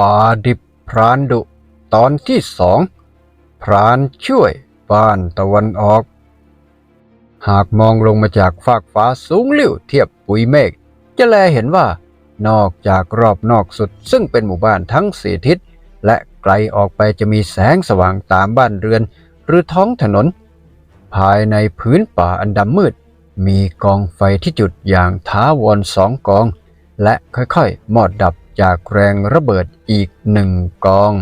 ป่าดิบพรานดุ ตอนที่สองพรานช่วยบ้านตะวันออก หากมองลงมาจากฟากฟ้าสูงลิ่วเทียบปุยเมฆจะแลเห็นว่านอกจากรอบนอกสุด ซึ่งเป็นหมู่บ้านทั้งสี่ทิศ และไกลออกไปจะมีแสงสว่างตามบ้านเรือน หรือท้องถนน ภายในพื้นป่าอันดำมืด มีกองไฟที่จุดอย่างท้าวรสองกอง และค่อยๆ มอดดับ จากแรงระเบิดอีกหนึ่งกอง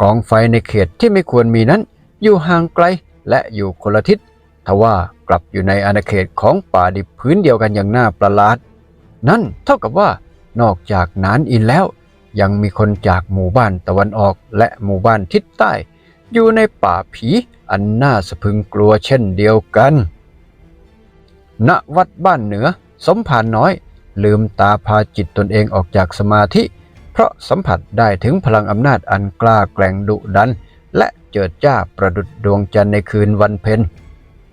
กองไฟในเขตที่ไม่ควรมีนั้น อยู่ห่างไกลและอยู่คนละทิศทว่ากลับอยู่ในอาณาเขตของป่าดิบพื้นเดียวกันอย่างน่าประหลาด นั่นเท่ากับว่านอกจากนานอินแล้ว ยังมีคนจากหมู่บ้านตะวันออกและหมู่บ้านทิศใต้ อยู่ในป่าผีอันน่าสะพึงกลัวเช่นเดียวกัน ณ วัดบ้านเหนือ สมภารน้อย ลืมตาพาจิตตนเองออกจากสมาธิ เพราะสัมผัสได้ถึงพลังอำนาจอันกล้าแกร่งดุดัน และเจิดจ้าประดุดดวงจันทร์ในคืนวันเพ็ญ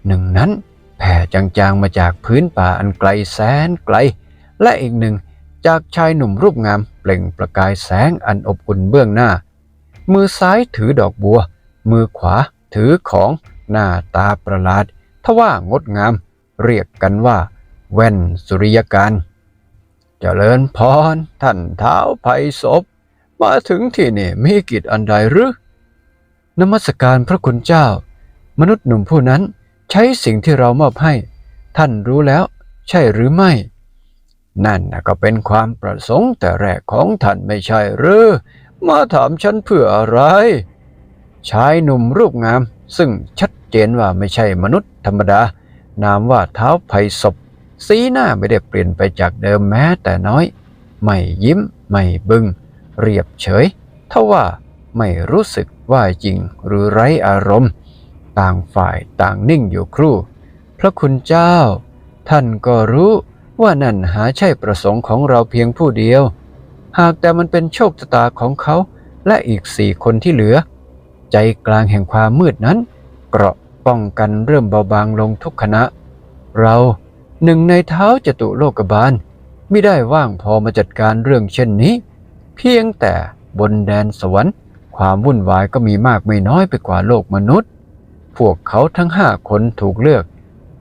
หนึ่งนั้นแผ่จางๆมาจากพื้นป่าอันไกลแสนไกล และอีกหนึ่งจากชายหนุ่มรูปงามเปล่งประกายแสงอันอบอุ่นเบื้องหน้า มือซ้ายถือดอกบัว มือขวาถือของหน้าตาประหลาดทว่างดงาม เรียกกันว่า แว่นสุริยการ จเจริญพรท่านเท้าไผ่ศพ มาถึงที่นี่มีกิจอันใดหรือนมัสการพระคุณเจ้า มนุษย์หนุ่มผู้นั้นใช้สิ่งที่เรามอบให้ ท่านรู้แล้ว ใช่หรือไม่ นั่นนะก็เป็นความประสงค์แต่แรกของท่านไม่ใช่หรือมาถามฉันเพื่ออะไร ชายหนุ่มรูปงาม ซึ่งชัดเจนว่าไม่ใช่มนุษย์ธรรมดา นามว่าเท้าไผ่ศพ สีหน้าไม่ได้เปลี่ยนไปจากเดิมแม้แต่น้อย ไม่ยิ้ม ไม่บึง้งเรียบเฉยทว่าไม่รู้สึกว่าจริงหรือไร้อารมณ์ ต่างฝ่ายต่างนิ่งอยู่ครู่ พระคุณเจ้า ท่านก็รู้ว่านั่นหาใช่ประสงค์ของเราเพียงผู้เดียว หากแต่มันเป็นโชคชะตาของเขาและอีกสี่คนที่เหลือ ใจกลางแห่งความมืดนั้น เกราะป้องกันเริ่มเบาบางลงทุกขณะ เรา หนึ่งในเท้าจตุโลกบาลไม่ได้ว่างพอมาจัดการเรื่องเช่นนี้ เพียงแต่บนแดนสวรรค์ ความวุ่นวายก็มีมากไม่น้อยไปกว่าโลกมนุษย์ พวกเขาทั้งห้าคนถูกเลือก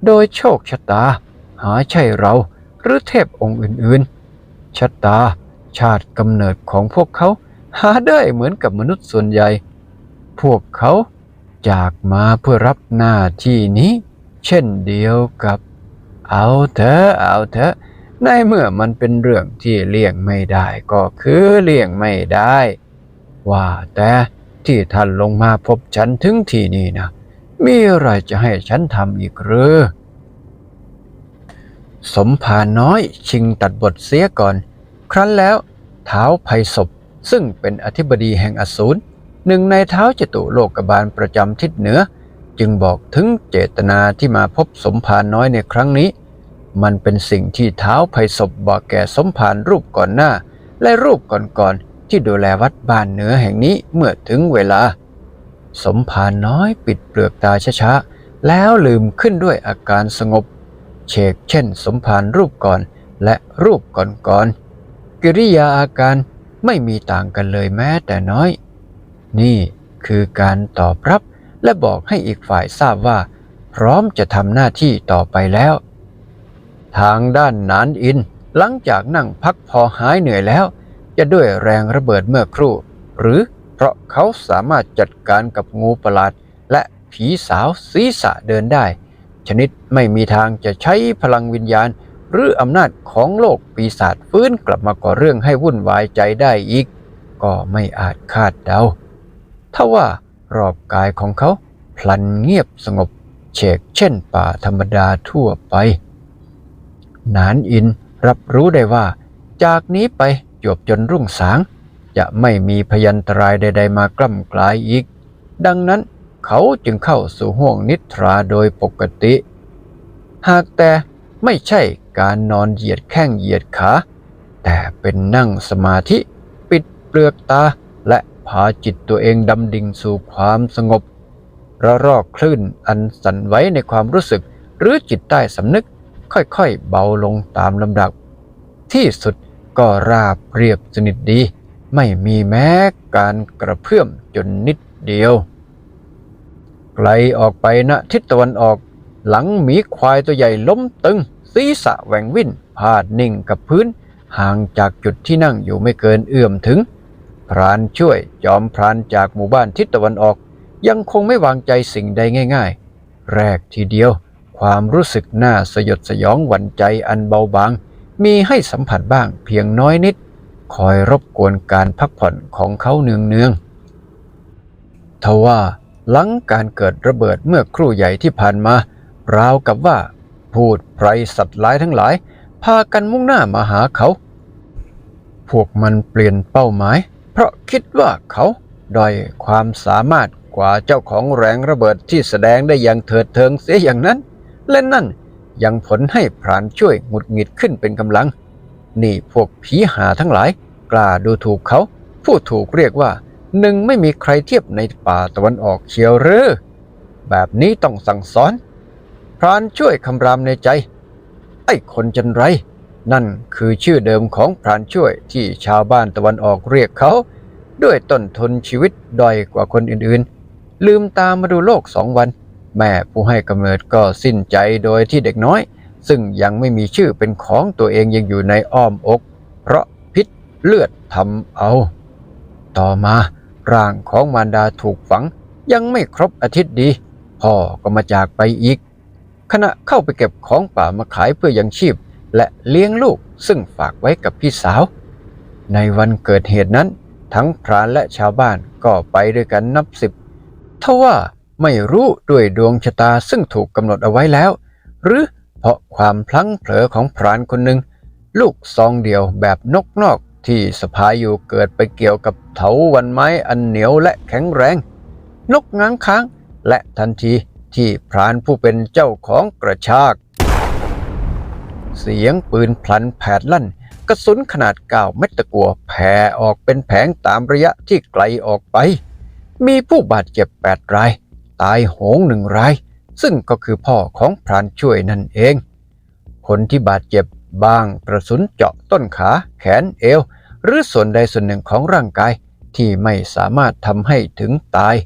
โดยโชคชะตา หาใช่เราหรือเทพองค์อื่นๆชะตา ชาติกำเนิดของพวกเขาหาได้เหมือนกับมนุษย์ส่วนใหญ่ พวกเขาจากมาเพื่อรับหน้าที่นี้ เช่นเดียวกับ เอาเถอะเอาเถอะในเมื่อมันเป็นเรื่องที่เลี่ยงไม่ได้ก็คือเลี่ยงไม่ได้ ว่าแต่ที่ท่านลงมาพบฉันถึงที่นี่นะมีอะไรจะให้ฉันทำอีกหรือสมภาน้อยชิงตัดบทเสียก่อน ครั้นแล้วเท้าไพศพซึ่งเป็นอธิบดีแห่งอสูรหนึ่งในเท้าจตุโลกบาลประจำทิศเหนือ จึงบอกถึงเจตนาที่มาพบสมภารน้อยในครั้งนี้ มันเป็นสิ่งที่เท้าไพศพบอกแก่สมภารรูปก่อนหน้า และรูปก่อนๆที่ดูแลวัดบ้านเหนือแห่งนี้เมื่อถึงเวลา สมภารน้อยปิดเปลือกตาช้าๆแล้วลืมขึ้นด้วยอาการสงบ เชกเช่น สมภารรูปก่อนและรูปก่อนๆกิริยาอาการไม่มีต่างกันเลยแม้แต่น้อย นี่คือการตอบรับ และบอกให้อีกฝ่ายทราบว่า พร้อมจะทำหน้าที่ต่อไปแล้ว ทางด้านนานอิน หลังจากนั่งพักพอหายเหนื่อยแล้ว จะด้วยแรงระเบิดเมื่อครู่ หรือเพราะเขาสามารถจัดการกับงูประหลาด และผีสาวศีรษะเดินได้ ชนิดไม่มีทางจะใช้พลังวิญญาณ หรืออำนาจของโลกปีศาจฟื้นกลับมาก่อเรื่องให้วุ่นวายใจได้อีก ก็ไม่อาจคาดเดาถ้าว่า รอบกายของเขาพลันเงียบสงบเฉกเช่นป่าธรรมดาทั่วไป นานอินรับรู้ได้ว่า จากนี้ไปจบจนรุ่งสาง จะไม่มีพยันตรายใด ๆ มากล้ำกลายอีก ดังนั้นเขาจึงเข้าสู่ห่วงนิทราโดยปกติ หากแต่ไม่ใช่การนอนเหยียดแข้งเหยียดขา แต่เป็นนั่งสมาธิ ปิดเปลือกตา พาจิตตัวเองดำดิ่งสู่ความสงบ ระรอกคลื่นอันสั่นไหวในความรู้สึกหรือจิตใต้สำนึกค่อยๆ เบาลงตามลำดับ ที่สุดก็ราบเรียบสนิทดี ไม่มีแม้การกระเพื่อมจนนิดเดียว ไกลออกไปณทิศตะวันออก หลังหมีควายตัวใหญ่ล้มตึง ศีรษะแหว่งวิ่นพาดนิ่งกับพื้น ห่างจากจุดที่นั่งอยู่ไม่เกินเอื้อมถึง พรานช่วยจอมพรานจากหมู่บ้านทิศตะวันออก ยังคงไม่วางใจสิ่งใดง่าย ๆ แรกทีเดียว ความรู้สึกน่าสยดสยองหวั่นใจอันเบาบาง มีให้สัมผัสบ้างเพียงน้อยนิด คอยรบกวนการพักผ่อนของเขาเนืองๆทว่าหลังการเกิดระเบิดเมื่อครู่ใหญ่ที่ผ่านมาราวกับว่า พูดไพรสัตว์ร้ายทั้งหลาย พากันมุ่งหน้ามาหาเขา พวกมันเปลี่ยนเป้าหมาย เพราะคิดว่าเขาด้อยความสามารถกว่าเจ้าของแรงระเบิดที่แสดงได้อย่างเถิดเทิงเสียอย่างนั้น และนั่นยังผลให้พรานช่วยหงุดหงิดขึ้นเป็นกำลัง นี่พวกผีหาทั้งหลาย กล้าดูถูกเขาผู้ถูกเรียกว่าหนึ่งไม่มีใครเทียบในป่าตะวันออกเชียวหรือแบบนี้ต้องสั่งสอน พรานช่วยคำรามในใจ ไอ้คนจันไร นั่นคือชื่อเดิมของพรานช่วยที่ชาวบ้านตะวันออกเรียกเขา ด้วยต้นทุนชีวิตด้อยกว่าคนอื่นๆ ลืมตามาดูโลกสองวัน แม่ผู้ให้กำเนิดก็สิ้นใจโดยที่เด็กน้อย ซึ่งยังไม่มีชื่อเป็นของตัวเองยังอยู่ในอ้อมอก เพราะพิษเลือดทำเอา ต่อมาร่างของมารดาถูกฝัง ยังไม่ครบอาทิตย์ดีพ่อก็มาจากไปอีกขณะเข้าไปเก็บของป่ามาขายเพื่อยังชีพ และเลี้ยงลูกซึ่งฝากไว้กับพี่สาว ในวันเกิดเหตุนั้น ทั้งพรานและชาวบ้านก็ไปด้วยกันนับสิบทว่าไม่รู้ด้วยดวงชะตาซึ่งถูกกำหนดเอาไว้แล้ว หรือเพราะความพลั้งเผลอของพรานคนหนึ่งลูกซองเดียวแบบนกนอกที่สะพายอยู่เกิดไปเกี่ยวกับเถาวันไม้อันเหนียวและแข็งแรง นกง้างค้างและทันทีที่พรานผู้เป็นเจ้าของกระชาก เสียงปืนพลันแผดลั่น กระสุนขนาดเก้าเม็ดตะกัวแผ่ออกเป็นแผงตามระยะที่ไกลออกไป มีผู้บาดเจ็บแปดราย ตายโหงหนึ่งราย ซึ่งก็คือพ่อของพรานช่วยนั่นเอง คนที่บาดเจ็บบางกระสุนเจาะต้นขา แขนเอว หรือส่วนใดส่วนหนึ่งของร่างกายที่ไม่สามารถทำให้ถึงตาย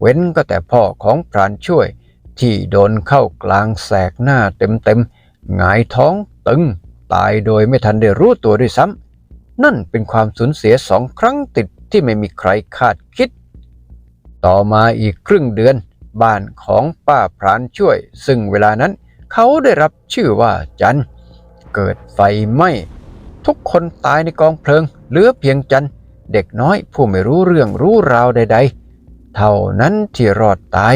เว้นก็แต่พ่อของพรานช่วยที่โดนเข้ากลางแสกหน้าเต็มๆ หงายท้องตึง ตายโดยไม่ทันได้รู้ตัวด้วยซ้ำนั่นเป็นความสูญเสียสองครั้งติดที่ไม่มีใครคาดคิด ต่อมาอีกครึ่งเดือน บ้านของป้าพรานช่วย ซึ่งเวลานั้นเขาได้รับชื่อว่าจันเกิดไฟไหม้ทุกคนตายในกองเพลิง เหลือเพียงจันเด็กน้อยผู้ไม่รู้เรื่องรู้ราวใด ๆ เท่านั้นที่รอดตาย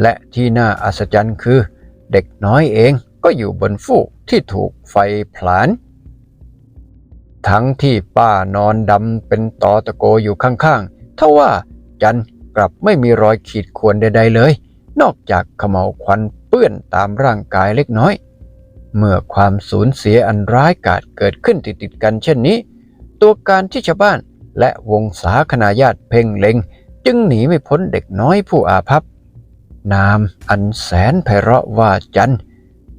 และที่น่าอัศจรรย์คือ เด็กน้อยเอง ก็อยู่บนฟูกที่ถูกไฟผลาญทั้งที่ป้านอนดำเป็นตอตะโกอยู่ข้างๆทว่าจันกลับไม่มีรอยขีดข่วนใดๆเลย นอกจากเขม่าควันเปื้อนตามร่างกายเล็กน้อย เมื่อความสูญเสียอันร้ายกาจเกิดขึ้นติดๆกันเช่นนี้ ตัวการที่ชาวบ้านและวงศาคณาญาติเพ่งเล็ง จึงหนีไม่พ้นเด็กน้อยผู้อาภัพนามอันแสนไพเราะว่าจัน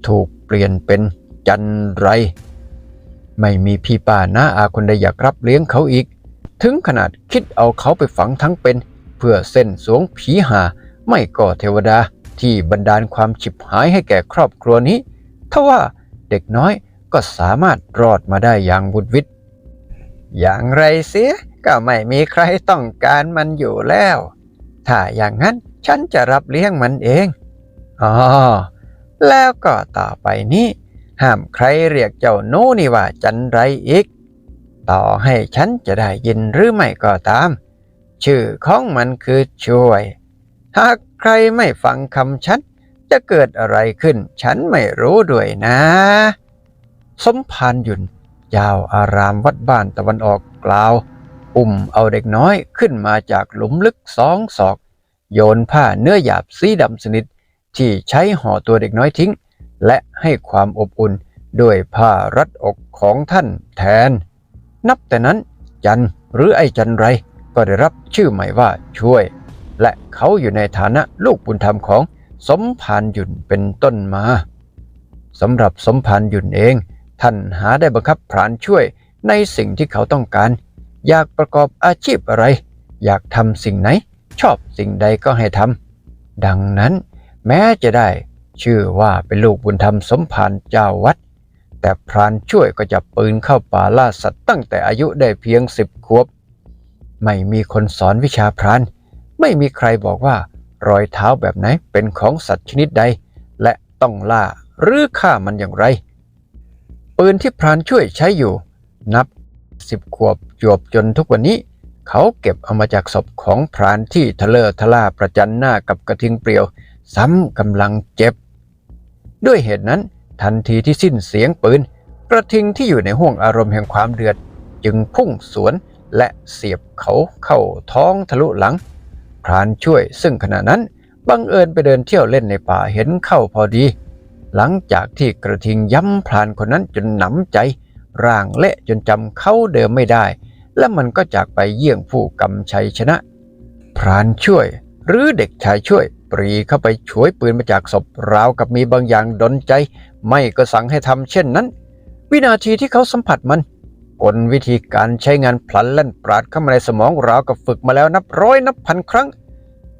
ถูกเปลี่ยนเป็นจันไร ไม่มีพี่ป้าน้าอาคนใดอยากรับเลี้ยงเขาอีก ถึงขนาดคิดเอาเขาไปฝังทั้งเป็น เพื่อเส้นสวงผีหา ไม่ก็เทวดาที่บันดาลความฉิบหายให้แก่ครอบครัวนี้ทว่าเด็กน้อยก็สามารถรอดมาได้อย่างบุดวิดอย่างไรเสียก็ไม่มีใครต้องการมันอยู่แล้ว ถ้าอย่างนั้นฉันจะรับเลี้ยงมันเองอ๋อ แล้วก็ต่อไปนี้ ห้ามใครเรียกเจ้าหนูนี่ว่าจันไรอีก ต่อให้ฉันจะได้ยินหรือไม่ก็ตาม ชื่อของมันคือช่วย หากใครไม่ฟังคำฉัน จะเกิดอะไรขึ้น ฉันไม่รู้ด้วยนะ สมภารหยุนยาวอารามวัดบ้านตะวันออกกล่าว อุ้มเอาเด็กน้อยขึ้นมาจากหลุมลึกสองศอก โยนผ้าเนื้อหยาบสีดำสนิท ที่ใช้ห่อตัวเด็กน้อยทิ้ง และให้ความอบอุ่นด้วยผ้ารัดอกของท่านแทน นับแต่นั้นจันหรือไอ้จันไรก็ได้รับชื่อใหม่ว่าช่วย และเขาอยู่ในฐานะลูกบุญธรรมของสมภารหยุ่นเป็นต้นมาสำหรับสมภารหยุ่นเอง ท่านหาได้บังคับพรานช่วยในสิ่งที่เขาต้องการ อยากประกอบอาชีพอะไร อยากทำสิ่งไหน ชอบสิ่งใดก็ให้ทำดังนั้น แม้จะได้ชื่อว่าเป็นลูกบุญธรรมสมภารเจ้าวัด แต่พรานช่วยก็จะปืนเข้าป่าล่าสัตว์ตั้งแต่อายุได้เพียงสิบขวบ ไม่มีคนสอนวิชาพราน ไม่มีใครบอกว่ารอยเท้าแบบไหนเป็นของสัตว์ชนิดใด และต้องล่าหรือฆ่ามันอย่างไร ปืนที่พรานช่วยใช้อยู่ นับสิบขวบจวบจนทุกวันนี้เขาเก็บเอามาจากศพของพรานที่ทะเลอทะล่าประจันหน้ากับกระทิงเปลี่ยว ซ้ำกำลังเจ็บ ด้วยเหตุนั้นทันทีที่สิ้นเสียงปืน กระทิงที่อยู่ในห่วงอารมณ์แห่งความเดือด จึงพุ่งสวนและเสียบเขาเข้าท้องทะลุหลัง พรานช่วยซึ่งขณะนั้นบังเอิญไปเดินเที่ยวเล่นในป่าเห็นเข้าพอดี หลังจากที่กระทิงย้ำพรานคนนั้นจนหนำใจ ร่างเละจนจำเขาเดิมไม่ได้ และมันก็จากไปเยี่ยงผู้กำชัยชนะ พรานช่วย หรือเด็กชายช่วย ปรีเข้าไปฉวยปืนมาจากศพราวกับมีบางอย่างดนใจ ไม่ก็สั่งให้ทำเช่นนั้น วินาทีที่เขาสัมผัสมันกลวิธีการใช้งานพลันแล่นปราดเข้ามาในสมองราวกับฝึกมาแล้วนับร้อยนับพันครั้ง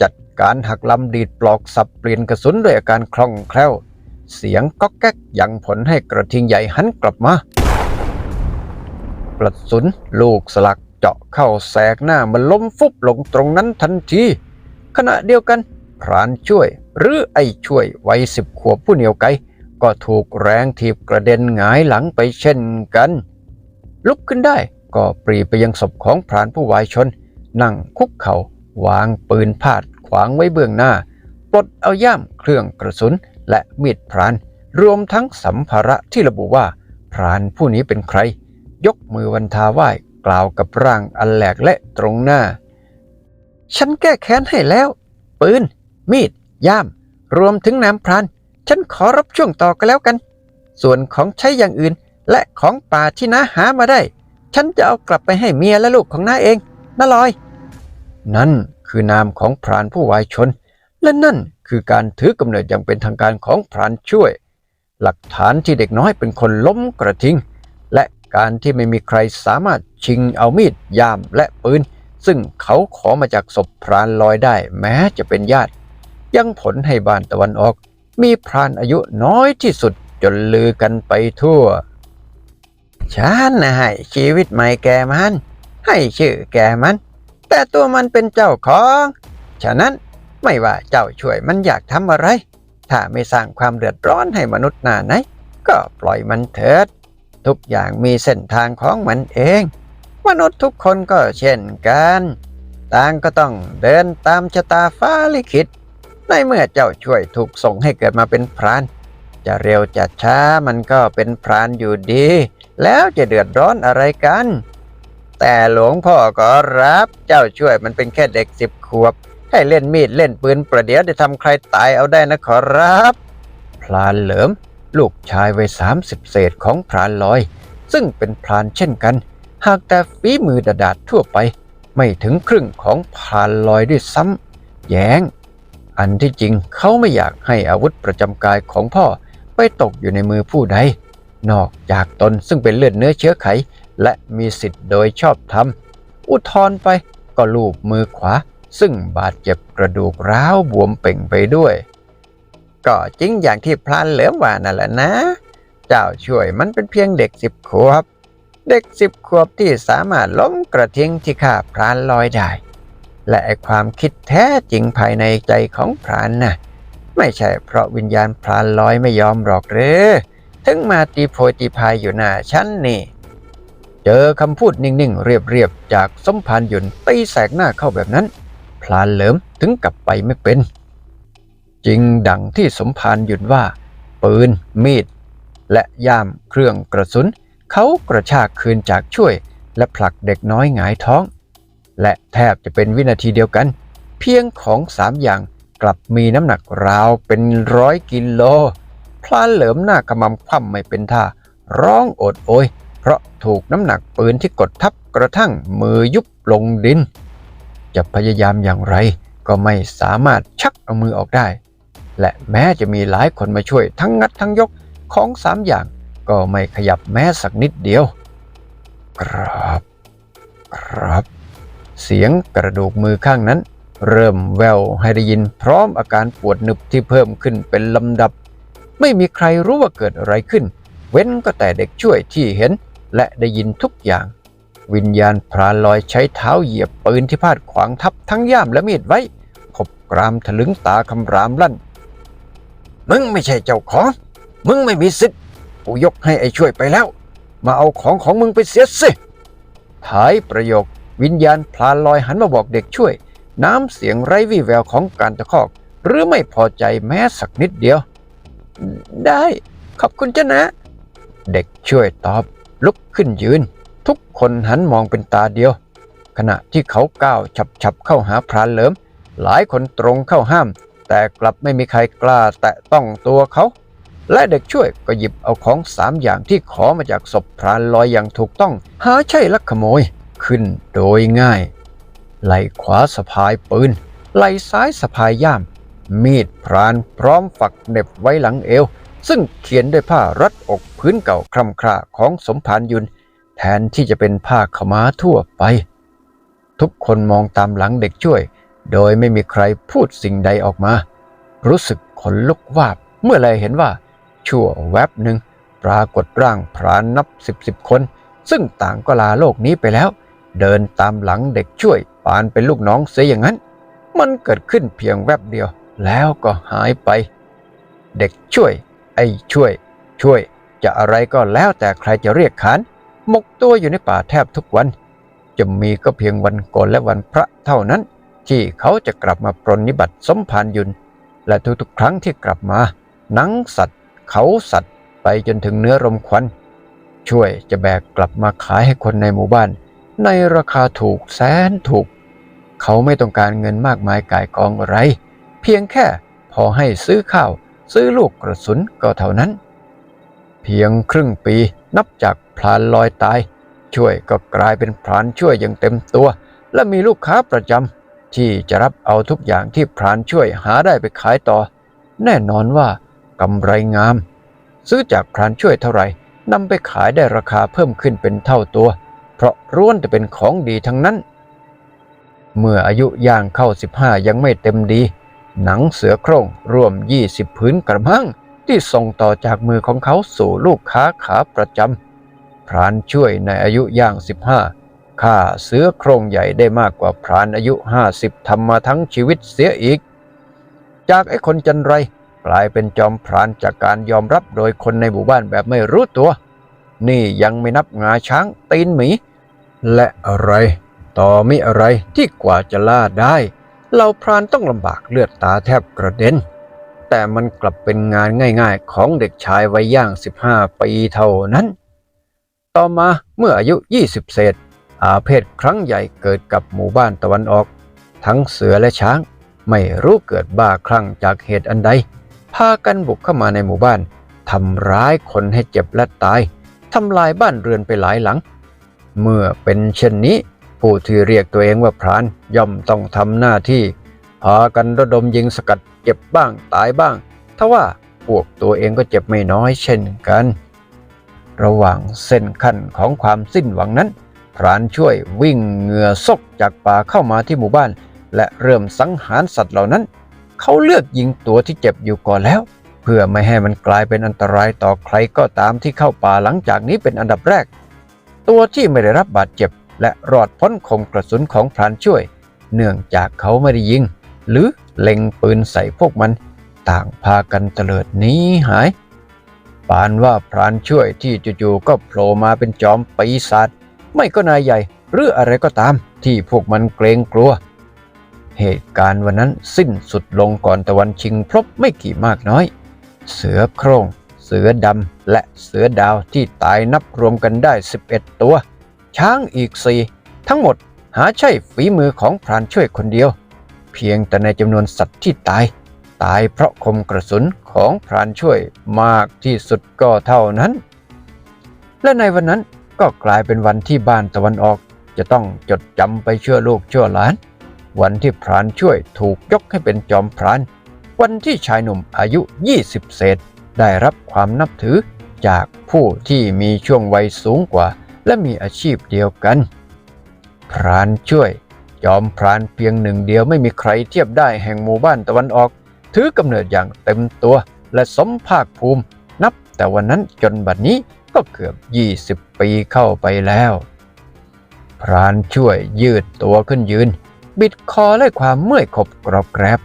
จัดการหักลำดีดปลอกสับเปลี่ยนกระสุนด้วยอาการคล่องแคล่ว เสียงก๊อกแก๊กยังผลให้กระทิงใหญ่หันกลับมากระสุนลูกสลักเจาะเข้าแสกหน้ามันล้มฟุบลงตรงนั้นทันทีขณะเดียวกัน รานช่วย หรือไอ้ช่วยวัยสิบขวบผู้เหนียวไกก็ถูกแรงถีบกระเด็นหงายหลังไปเช่นกัน ลุกขึ้นได้ก็ปรีไปยังศพของพรานผู้วายชน นั่งคุกเขา่าวางปืนพาดขวางไว้เบื้องหน้า ปลดเอาย่ามเครื่องกระสุนและมีดพราน รวมทั้งสัมภาระที่ระบุว่า พรานผู้นี้เป็นใคร ยกมือวันทาไหว้กล่าวกับร่างอันแหลกและตรงหน้า ฉันแก้แค้นให้แล้ว ปืน มีด ย่าม รวมถึงน้ำพราน ฉันขอรับช่วงต่อก็แล้วกัน ส่วนของใช้อย่างอื่น และของป่าที่น้าหามาได้ ฉันจะเอากลับไปให้เมียและลูกของน้าเองน้าลอย นั่นคือนามของพรานผู้วายชน และนั่นคือการถือกำเนิดอย่างเป็นทางการของพรานช่วย หลักฐานที่เด็กน้อยเป็นคนล้มกระทิงและการที่ไม่มีใครสามารถชิงเอามีดยามและปืนซึ่งเขาขอมาจากศพพรานลอยได้แม้จะเป็นญาติ ยังผลให้บ้านตะวันออก มีพรานอายุน้อยที่สุดจนลือกันไปทั่วฉันนะให้ชีวิตใหม่แกมัน ให้ชื่อแกมัน แต่ตัวมันเป็นเจ้าของ ฉะนั้นไม่ว่าเจ้าช่วยมันอยากทำอะไร ถ้าไม่สร้างความเดือดร้อนให้มนุษย์หน้าไหน ก็ปล่อยมันเถิด ทุกอย่างมีเส้นทางของมันเอง มนุษย์ทุกคนก็เช่นกัน ต่างก็ต้องเดินตามชะตาฟ้าลิขิต ในเมื่อเจ้าช่วยถูกส่งให้เกิดมาเป็นพรานจะเร็วจะช้ามันก็เป็นพรานอยู่ดี แล้วจะเดือดร้อนอะไรกัน แต่หลวงพ่อก็รับเจ้าช่วยมันเป็นแค่เด็กสิบขวบ ให้เล่นมีดเล่นปืนประเดี๋ยวจะทำใครตายเอาได้นะขอรับพลานเหลิม ลูกชายวัยสามสิบเศษของพรานลอย ซึ่งเป็นพรานเช่นกัน หากแต่ฝีมือดาดาดทั่วไป ไม่ถึงครึ่งของพรานลอยด้วยซ้ำแย้ง อันที่จริงเขาไม่อยากให้อาวุธประจำกายของพ่อไปตกอยู่ในมือผู้ใด นอกจากตนซึ่งเป็นเลือดเนื้อเชื้อไข และมีสิทธิ์โดยชอบธรรม อุทธรไปก็ลูบมือขวา ซึ่งบาดเจ็บกระดูกร้าวบวมเป่งไปด้วย ก็จริงอย่างที่พลานเหลือมว่านั่นแหละนะ เจ้าช่วยมันเป็นเพียงเด็กสิบขวบ เด็กสิบขวบที่สามารถล้มกระทิงที่ฆ่าพรานลอยได้ และไอความคิดแท้จริงภายในใจของพรานนะไม่ใช่เพราะวิญญาณพรานลอยไม่ยอมหรอกหรือถึงมาตีโพยตีพายอยู่หน้าฉันนี่ เจอคำพูดนิ่งๆ เรียบๆ จากสมพานหยุนตีแสกหน้าเข้าแบบนั้น พลานเหลิมถึงกลับไปไม่เป็น จริงดังที่สมพานหยุนว่า ปืน มีด และย่ามเครื่องกระสุน เขากระชากคืนจากช่วย และผลักเด็กน้อยหงายท้อง และแทบจะเป็นวินาทีเดียวกัน เพียงของสามอย่างกลับมีน้ำหนักราวเป็นร้อยกิโล พลานเหลิมหน้ากระมำคว่ำไม่เป็นท่า ร้องโอดโอย เพราะถูกน้ำหนักปืนที่กดทับกระทั่งมือยุบลงดิน จะพยายามอย่างไรก็ไม่สามารถชักเอามือออกได้ และแม้จะมีหลายคนมาช่วยทั้งงัดทั้งยกของสามอย่างก็ไม่ขยับแม้สักนิดเดียว ครับ ครับ เสียงกระดูกมือข้างนั้น เริ่มแววให้ได้ยินพร้อมอาการปวดหนึบที่เพิ่มขึ้นเป็นลำดับ ไม่มีใครรู้ว่าเกิดอะไรขึ้น เว้นก็แต่เด็กช่วยที่เห็นและได้ยินทุกอย่าง วิญญาณพรานลอยใช้เท้าเหยียบปืนที่พาดขวางทับทั้งย่ามและมีดไว้ขบกรามทะลึงตาคำรามลั่น มึงไม่ใช่เจ้าของ มึงไม่มีสิทธิ์กูยกให้ไอ้ช่วยไปแล้ว มาเอาของของมึงไปเสียสิท้ายประโยค วิญญาณพลานลอยหันมาบอกเด็กช่วย น้ำเสียงไร้วี่แววของการตะคอก หรือไม่พอใจแม้สักนิดเดียว ได้ขอบคุณเจ้านะ เด็กช่วยตอบ ลุกขึ้นยืน ทุกคนหันมองเป็นตาเดียว ขณะที่เขาก้าวฉับๆเข้าหาพรานเหลิม หลายคนตรงเข้าห้าม แต่กลับไม่มีใครกล้าแตะต้องตัวเขา และเด็กช่วยก็หยิบเอาของสามอย่างที่ขอมาจากศพพรานลอยอย่างถูกต้อง หาใช่ลักขโมย ขึ้นโดยง่าย ไหลขวาสะพายปืน ไหลซ้ายสะพายย่าม มีดพรานพร้อมฝักเน็บไว้หลังเอว ซึ่งเขียนด้วยผ้ารัดอกพื้นเก่าคร่ำคร่าของสมภารยุน แทนที่จะเป็นผ้าขม้าทั่วไป ทุกคนมองตามหลังเด็กช่วย โดยไม่มีใครพูดสิ่งใดออกมา รู้สึกขนลุกวาบเมื่อไรเห็นว่า ชั่วแวบหนึ่งปรากฏร่างพรานนับสิบสิบคน ซึ่งต่างก็ลาโลกนี้ไปแล้ว เดินตามหลังเด็กช่วยปานเป็นลูกน้องเสียอย่างนั้น มันเกิดขึ้นเพียงแวบเดียว แล้วก็หายไป เด็กช่วย ไอ้ช่วย ช่วย จะอะไรก็แล้วแต่ใครจะเรียกขานหมกตัวอยู่ในป่าแทบทุกวัน จะมีก็เพียงวันโกนและวันพระเท่านั้น ที่เขาจะกลับมาปรนนิบัติสมภารยุน และทุกๆ ครั้งที่กลับมา หนังสัตว์ เขาสัตว์ ไปจนถึงเนื้อรมควัน ช่วยจะแบกกลับมาขายให้คนในหมู่บ้าน ในราคาถูกแสนถูก เขาไม่ต้องการเงินมากมายกายกองอะไร เพียงแค่พอให้ซื้อข้าว ซื้อลูกกระสุนก็เท่านั้น เพียงครึ่งปีนับจากพลานลอยตาย ช่วยก็กลายเป็นพรานช่วยอย่างเต็มตัว และมีลูกค้าประจำที่จะรับเอาทุกอย่างที่พรานช่วยหาได้ไปขายต่อ แน่นอนว่ากำไรงาม ซื้อจากพรานช่วยเท่าไหร่นำไปขายได้ราคาเพิ่มขึ้นเป็นเท่าตัว เพราะร้วนแต่เป็นของดีทั้งนั้น เมื่ออายุย่างเข้า 15 ยังไม่เต็มดี หนังเสือโคร่งรวม 20 พื้นกระมังที่ส่งต่อจากมือของเขาสู่ลูกค้าขาประจำพรานช่วยในอายุย่าง 15ฆ่าเสือโคร่งใหญ่ได้มากกว่าพรานอายุ 50ทำมาทั้งชีวิตเสียอีก จากไอ้คนจันไรกลายเป็นจอมพรานจากการยอมรับโดยคนในหมู่บ้านแบบไม่รู้ตัว นี่ยังไม่นับงาช้างตีนหมี และอะไร ต่อมีอะไรที่กว่าจะล่าได้ เราพรานต้องลำบากเลือดตาแทบกระเด็น แต่มันกลับเป็นงานง่ายๆ ของเด็กชายวัยย่าง 15 ปีเท่านั้น ต่อมาเมื่ออายุ 20 เศษ อาเพศครั้งใหญ่เกิดกับหมู่บ้านตะวันออก ทั้งเสือและช้าง ไม่รู้เกิดบ้าคลั่งจากเหตุอันใดพากันบุกเข้ามาในหมู่บ้านทำร้ายคนให้เจ็บและตาย ทำลายบ้านเรือนไปหลายหลัง เมื่อเป็นเช่นนี้ ผู้ที่เรียกตัวเองว่าพรานย่อมต้องทำหน้าที่ พากันระดมยิงสกัดเจ็บบ้างตายบ้างทว่าพวกตัวเองก็เจ็บไม่น้อยเช่นกัน ระหว่างเส้นขั้นของความสิ้นหวังนั้นพรานช่วยวิ่งเหงื่อซกจากป่าเข้ามาที่หมู่บ้าน และเริ่มสังหารสัตว์เหล่านั้น เขาเลือกยิงตัวที่เจ็บอยู่ก่อนแล้ว พื่อไม่ให้มันกลายเป็นอันตรายต่อใครก็ตามที่เข้าป่าหลังจากนี้เป็นอันดับแรก ตัวที่ไม่ได้รับบาดเจ็บ และรอดพ้นคมกระสุนของพรานช่วย เนื่องจากเขาไม่ได้ยิง หรือเล็งปืนใส่พวกมัน ต่างพากันเตลิดหนีหายปานว่าพรานช่วยที่จู่ๆก็โผล่มาเป็นจอมปีศาจไม่ก็นายใหญ่ หรืออะไรก็ตามที่พวกมันเกรงกลัว เหตุการณ์วันนั้นสิ้นสุดลงก่อนตะวันชิงพรบไม่กี่มากน้อย เสือโคร่ง เสือดำ และเสือดาวที่ตายนับรวมกันได้ 11 ตัว ช้างอีกสี่ทั้งหมดหาใช่ฝีมือของพรานช่วยคนเดียว เพียงแต่ในจำนวนสัตว์ที่ตาย ตายเพราะคมกระสุนของพรานช่วยมากที่สุดก็เท่านั้น และในวันนั้นก็กลายเป็นวันที่บ้านตะวันออกจะต้องจดจำไปเชื่อลูกเชื่อหลาน วันที่พรานช่วยถูกยกให้เป็นจอมพราน วันที่ชายหนุ่มอายุ 20 เศษ ได้รับความนับถือจากผู้ที่มีช่วงวัยสูงกว่า และมีอาชีพเดียวกัน พรานช่วยจอมพรานเพียงหนึ่งเดียวไม่มีใครเทียบได้แห่งหมู่บ้านตะวันออก ถือกำเนิดอย่างเต็มตัวและสมภาคภูมิ นับแต่วันนั้นจนบัดนี้ก็เกือบ 20 ปีเข้าไปแล้ว พรานช่วยยืดตัวขึ้นยืน บิดคอไล่ความเมื่อยขบกรอบแกรบ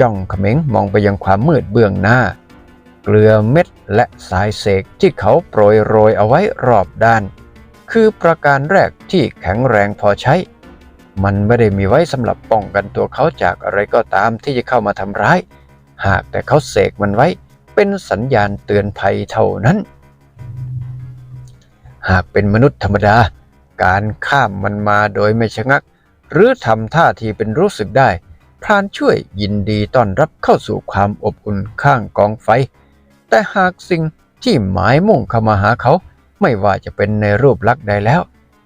จ้องเขม็งมองไปยังความมืดเบื้องหน้า เกลือเม็ดและสายเสกที่เขาโปรยโรยเอาไว้รอบด้าน คือประการแรกที่แข็งแรงพอใช้ มันไม่ได้มีไว้สำหรับป้องกันตัวเขาจากอะไรก็ตามที่จะเข้ามาทำร้าย หากแต่เขาเสกมันไว้เป็นสัญญาณเตือนภัยเท่านั้น หากเป็นมนุษย์ธรรมดา การข้ามมันมาโดยไม่ชะงัก หรือทำท่าทีเป็นรู้สึกได้ พรานช่วยยินดีต้อนรับเข้าสู่ความอบอุ่นข้างกองไฟ แต่หากสิ่งที่หมายมุ่งเข้ามาหาเขา ไม่ว่าจะเป็นในรูปลักษณ์ใดแล้ว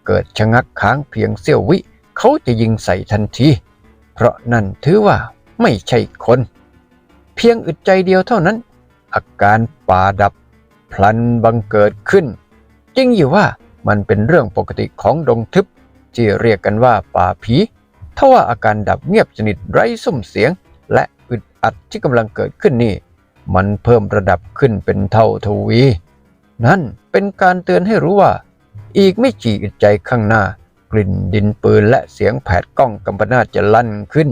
เกิดชะงักค้างเพียงเสี้ยววิ เขาจะยิงใส่ทันที เพราะนั่นถือว่าไม่ใช่คน เพียงอึดใจเดียวเท่านั้น อาการป่าดับ พลันบังเกิดขึ้นจริงอยู่ว่ามันเป็นเรื่องปกติของดงทึบที่เรียกกันว่าป่าผี ทว่าอาการดับเงียบสนิทไร้สุ่มเสียง และอึดอัดที่กำลังเกิดขึ้นนี่ มันเพิ่มระดับขึ้นเป็นเท่าทวี นั่นเป็นการเตือนให้รู้ว่า อีกไม่กี่อึดใจข้างหน้า กลิ่นดินปืนและเสียงแผดกล้องกำปนาจะลั่นขึ้น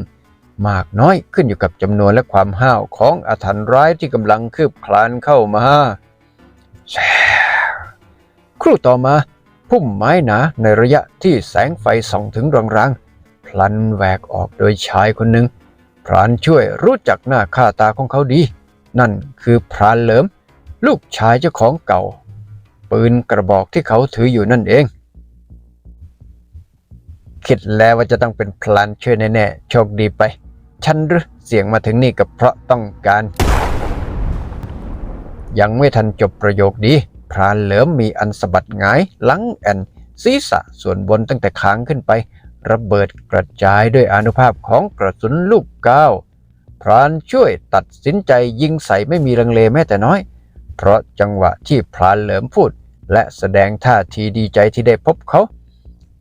มากน้อยขึ้นอยู่กับจำนวนและความห้าวของอาถรรพ์ร้ายที่กำลังคืบคลานเข้ามาแช่ครู่ต่อมาพุ่มไม้หนาในระยะที่แสงไฟส่องถึงรางๆ ลันแหวกออกโดยชายคนหนึ่งพรานช่วยรู้จักหน้าค่าตาของเขาดี นั่นคือพรานเหลิม ลูกชายเจ้าของเก่า ปืนกระบอกที่เขาถืออยู่นั่นเอง คิดแล้วว่าจะต้องเป็นพลานช่วยแน่ๆโชคดีไป ฉันหรือเสียงมาถึงนี่ก็เพราะต้องการ ยังไม่ทันจบประโยคดีพรานเหลิมมีอันสะบัดงายหลังแอนศีรษะส่วนบนตั้งแต่ค้างขึ้นไป ระเบิดกระจายด้วยอนุภาพของกระสุนลูกเก้าพรานช่วยตัดสินใจยิงใส่ไม่มีลังเลแม้แต่น้อย เพราะจังหวะที่พรานเหลิมพูด และแสดงท่าทีดีใจที่ได้พบเขา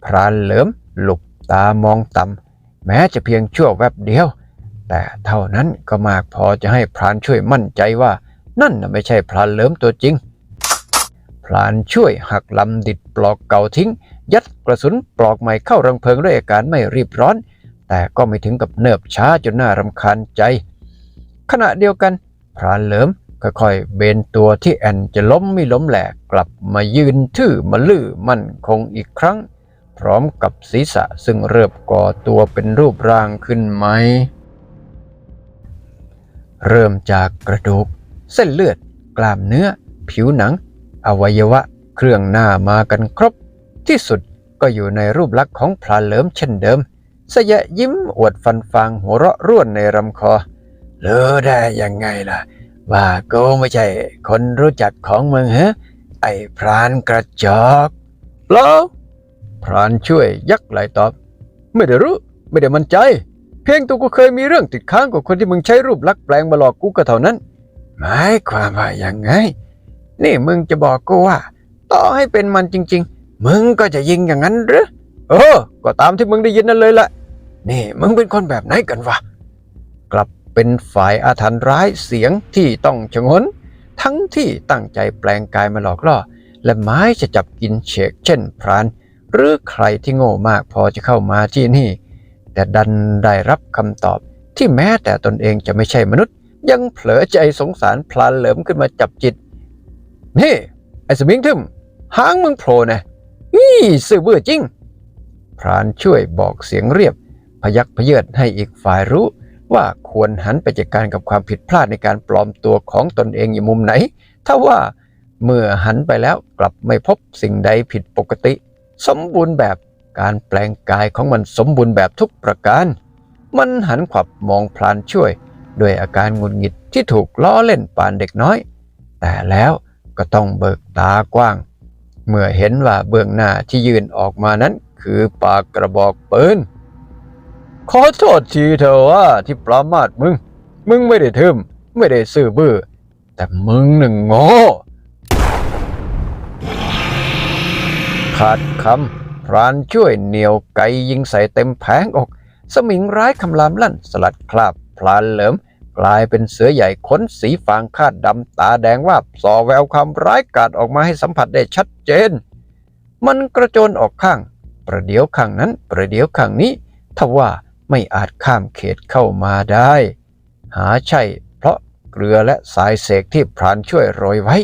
พรานเหลิมหลบตามองต่ำแม้จะเพียงชั่วแวบเดียว แต่เท่านั้นก็มากพอจะให้พรานช่วยมั่นใจว่า นั่นไม่ใช่พรานเหลิมตัวจริง พรานช่วยหักลำดิดปลอกเก่าทิ้ง ยัดกระสุนปลอกใหม่เข้ารังเพลิงด้วยอาการไม่รีบร้อน แต่ก็ไม่ถึงกับเนิบช้าจนน่ารำคาญใจ ขณะเดียวกัน พรานเหลิมค่อยๆเบนตัวที่แอนจะล้มไม่ล้มแหลกกลับมายืนทื่อมาลื่อมั่นคงอีกครั้ง พร้อมกับศีรษะซึ่งเริ่มก่อตัวเป็นรูปร่างขึ้นไหม เริ่มจากกระดูก เส้นเลือด กล้ามเนื้อ ผิวหนัง อวัยวะ เครื่องหน้ามากันครบ ที่สุดก็อยู่ในรูปลักษณ์ของพลานเหลิมเช่นเดิม สยะยิ้มอวดฟันฟางหัวเราะร่วนในลำคอรู้ได้ยังไงล่ะ ว่ากูไม่ใช่คนรู้จักของมึงฮะไอ้พรานกระจอกเปล่าพรานช่วยยักไหลตอบ ไม่ได้รู้ ไม่ได้มั่นใจ เพียงตัวกูเคยมีเรื่องติดค้างกับคนที่มึงใช้รูปลักษณ์แปลงมาหลอกกูก็เท่านั้น หมายความว่าอย่างไง นี่มึงจะบอกกูว่า ต่อให้เป็นมันจริง ๆ มึงก็จะยิงอย่างนั้นหรือเออ ก็ตามที่มึงได้ยินนั่นเลยละนี่ มึงเป็นคนแบบไหนกันวะกลับเป็นฝ่ายอาถรรพ์ร้ายเสียงที่ต้องชงน ทั้งที่ตั้งใจแปลงกายมาหลอกล่อ และไม้จะจับกินเชกเช่นพราน หรือใครที่โง่มากพอจะเข้ามาที่นี่ แต่ดันได้รับคำตอบที่แม้แต่ตนเองจะไม่ใช่มนุษย์ ยังเผลอใจสงสารพลานเหลิมขึ้นมาจับจิต นี่ ไอ้สมิงทึมหางมึงโผล่นะ นี่สื่อเบื่อจริง พรานช่วยบอกเสียงเรียบ พยักพเยิดให้อีกฝ่ายรู้ว่าควรหันไปจัดการกับความผิดพลาดในการปลอมตัวของตนเองอยู่มุมไหน ถ้าว่าเมื่อหันไปแล้วกลับไม่พบสิ่งใดผิดปกติ สมบูรณ์แบบการแปลงกายของมันสมบูรณ์แบบทุกประการ มันหันขวับมองพลานช่วยด้วยอาการหงุดหงิดที่ถูกล้อเล่นปานเด็กน้อย แต่แล้วก็ต้องเบิกตากว้าง เมื่อเห็นว่าเบื้องหน้าที่ยืนออกมานั้น คือปากกระบอกปืนขอโทษทีเถอะว่าที่ปรามาดมึง มึงไม่ได้ทึมไม่ได้ซื่อบื้อ แต่มึงหนึ่งโง่ขาดคำพรานช่วยเหนียวไกยิงใส่เต็มแผงอก สมิงร้ายคำรามลั่นสลัดคราบพลานเหลิม กลายเป็นเสือใหญ่ขนสีฟางคาดดำตาแดงว่าบส่อแววความร้ายกาจออกมาให้สัมผัสได้ชัดเจน มันกระโจนออกข้าง ประเดี๋ยวข้างนั้น ประเดี๋ยวข้างนี้ทว่าไม่อาจข้ามเขตเข้ามาได้ หาใช่เพราะเกลือและสายเสกที่พรานช่วยโรยไว้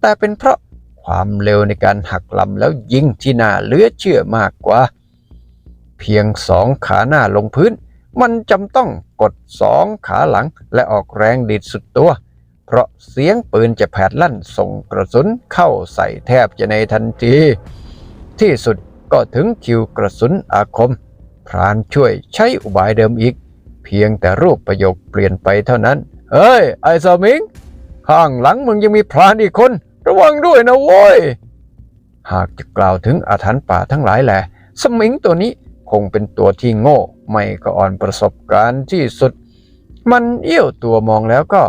แต่เป็นเพราะความเร็วในการหักลำแล้วยิงที่น่าเหลือเชื่อมากกว่า เพียงสองขาหน้าลงพื้น มันจำต้องกดสองขาหลังและออกแรงดีดสุดตัว เพราะเสียงปืนจะแผดลั่นส่งกระสุนเข้าใส่แทบจะในทันที ที่สุดก็ถึงคิวกระสุนอาคม พรานช่วยใช้อุบายเดิมอีก เพียงแต่รูปประโยคเปลี่ยนไปเท่านั้น เฮ้ย ไอ้สมิง ข้างหลังมึงยังมีพรานอีกคน ระวังด้วยนะโว้ย หากจะกล่าวถึงอาถรรพ์ป่าทั้งหลายแหละ สมิงตัวนี้คงเป็นตัวที่โง่ ไม่ก็อ่อนประสบการณ์ที่สุด มันเอี้ยวตัวมองแล้วก็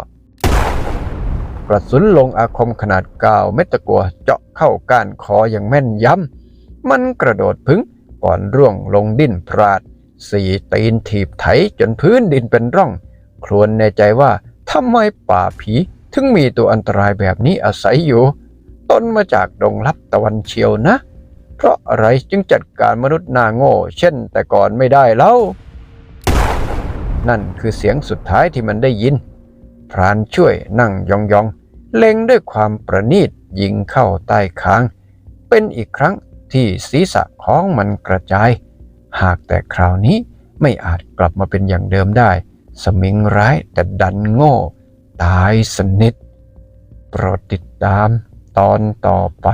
กระสุนลงอาคมขนาดเก้าเม็ดตะกัวเจาะเข้าก้านคออย่างแม่นยำมันกระโดดพึ่งก่อนร่วงลงดิ้นพราด สี่ตีนถีบไถจนพื้นดินเป็นร่อง ครวญในใจว่าทำไมป่าผีถึงมีตัวอันตรายแบบนี้อาศัยอยู่ ต้นมาจากดงลับตะวันเชียวนะ เพราะอะไรจึงจัดการมนุษย์นาโง่ เช่นแต่ก่อนไม่ได้เล่านั่นคือเสียงสุดท้ายที่มันได้ยิน พรานช่วยนั่งยองๆ เล็งด้วยความประณีตยิงเข้าใต้คาง เป็นอีกครั้งที่ศีรษะของมันกระจาย หากแต่คราวนี้ไม่อาจกลับมาเป็นอย่างเดิมได้ สมิงร้ายแต่ดันโง่ ตายสนิท โปรดติดตามตอนต่อไป